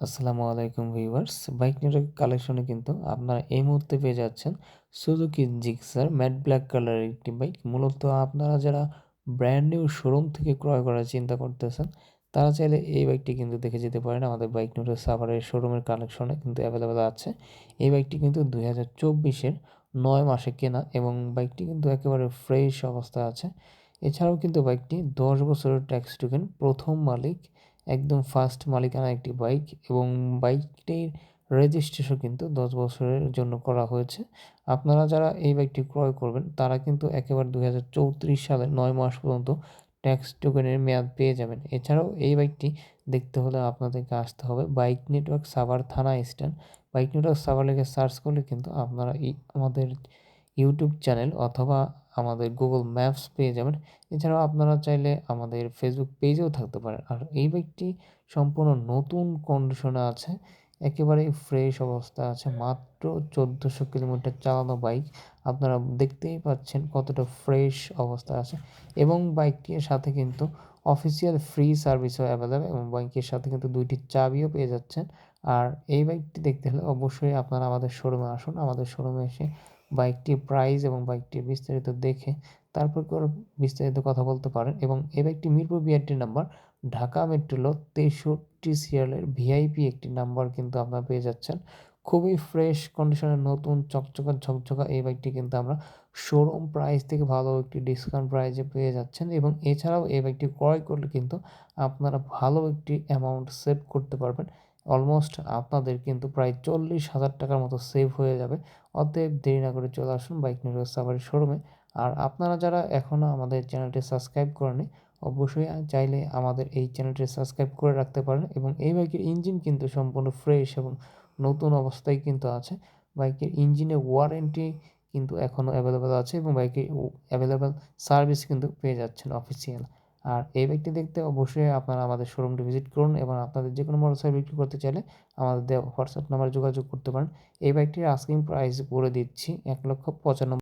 আসসালামু আলাইকুম viewers. Bike নিউজের কালেকশনে কিন্তু আপনারা এই মুহূর্তে পেয়ে যাচ্ছেন সুজুকি জিক্সার ম্যাট ব্ল্যাক কালারের একটি বাইক। মূলত আপনারা যারা ব্র্যান্ড নিউ শোরুম থেকে ক্রয় করার চিন্তা করতেছেন, তারা চাইলে এই বাইকটি কিন্তু দেখে যেতে পারেন। আমাদের বাইক নিউজের সাভারের শোরুমের কালেকশনে কিন্তু অ্যাভেলেবেল আছে। এই বাইকটি কিন্তু দুই হাজার চব্বিশের নয় মাসে কেনা এবং বাইকটি কিন্তু একেবারে ফ্রেশ অবস্থা আছে। এছাড়াও কিন্তু বাইকটি দশ বছরের ট্যাক্স টোকেন প্রথম মালিক একদম ফার্স্ট মালিকানা একটি বাইক এবং বাইকটির রেজিস্ট্রেশন কিন্তু দশ বছরের জন্য করা হয়েছে। আপনারা যারা এই বাইকটি ক্রয় করবেন, তারা কিন্তু একেবারে দুই হাজার চৌত্রিশ সালের নয় মাস পর্যন্ত ট্যাক্স টোকেনের মেয়াদ পেয়ে যাবেন। এছাড়াও এই বাইকটি দেখতে হলে আপনাদেরকে আসতে হবে বাইক নেটওয়ার্ক সাভার থানা স্ট্যান্ড বাইক নেটওয়ার্ক সাভার লেগে সার্চ করলে কিন্তু আপনারা এই আমাদের ইউটিউব চ্যানেল অথবা আমাদের গুগল ম্যাপস পেয়ে যাবেন। এছাড়াও আপনারা চাইলে আমাদের ফেসবুক পেজেও থাকতে পারেন। আর এই বাইকটি সম্পূর্ণ নতুন কন্ডিশনে আছে একেবারেই ফ্রেশ অবস্থা আছে, মাত্র চোদ্দোশো কিলোমিটার চালানো বাইক আপনারা দেখতেই পাচ্ছেন কতটা ফ্রেশ অবস্থা আছে। এবং বাইকটির সাথে কিন্তু অফিসিয়াল ফ্রি সার্ভিসও অ্যাভেলেবেল এবং বাইকের সাথে কিন্তু দুইটি চাবিও পেয়ে যাচ্ছেন। আর এই বাইকটি দেখতে হলে অবশ্যই আপনারা আমাদের শোরুমে আসুন। আমাদের শোরুমে এসে বাইকটির প্রাইস এবং বাইকটির বিস্তারিত দেখে তারপর বিস্তারিত কথা বলতে পারেন এবং এই বাইকটি মিরপুর বিআরটি নাম্বার ঢাকা মেট্রোলো তেষট্টি সিরিয়ালের ভিআইপি একটি নাম্বার কিন্তু আপনারা পেয়ে যাচ্ছেন। খুবই ফ্রেশ কন্ডিশনের নতুন চকচকা ঝকঝকা এই বাইকটি কিন্তু আমরা শোরুম প্রাইস থেকে ভালো একটি ডিসকাউন্ট প্রাইসে পেয়ে যাচ্ছেন এবং এছাড়াও এই বাইকটি ক্রয় করলে কিন্তু আপনারা ভালো একটি অ্যামাউন্ট সেভ করতে পারবেন। অলমোস্ট আপনাদের কিন্তু প্রায় চল্লিশ হাজার টাকার মতো সেভ হয়ে যাবে। অতএব দেরি না করে চলে আসুন বাইক নিউজ সাফারি শোরুমে আর আপনারা যারা এখনও আমাদের চ্যানেলটি সাবস্ক্রাইব করেনি অবশ্যই চাইলে আমাদের এই চ্যানেলটি সাবস্ক্রাইব করে রাখতে পারেন এবং এই বাইকের ইঞ্জিন কিন্তু সম্পূর্ণ ফ্রেশ এবং নতুন অবস্থায় কিন্তু আছে। বাইকের ইঞ্জিনে ওয়ারেন্টি কিন্তু এখনও অ্যাভেলেবেল আছে এবং বাইকের অ্যাভেলেবেল সার্ভিস কিন্তু পেয়ে যাচ্ছেন অফিসিয়াল আর এই বাইকটি দেখতে অবশ্যই আপনারা আমাদের শোরুমটি ভিজিট করুন এবং আপনাদের যে কোনো মোটরসাইকেল বিক্রি করতে চাইলে আমাদের হোয়াটসঅ্যাপ নাম্বারে যোগাযোগ করতে পারেন। এই বাইকটির আস্কিং প্রাইস বলে দিচ্ছি এক লক্ষ পঁচানব্বই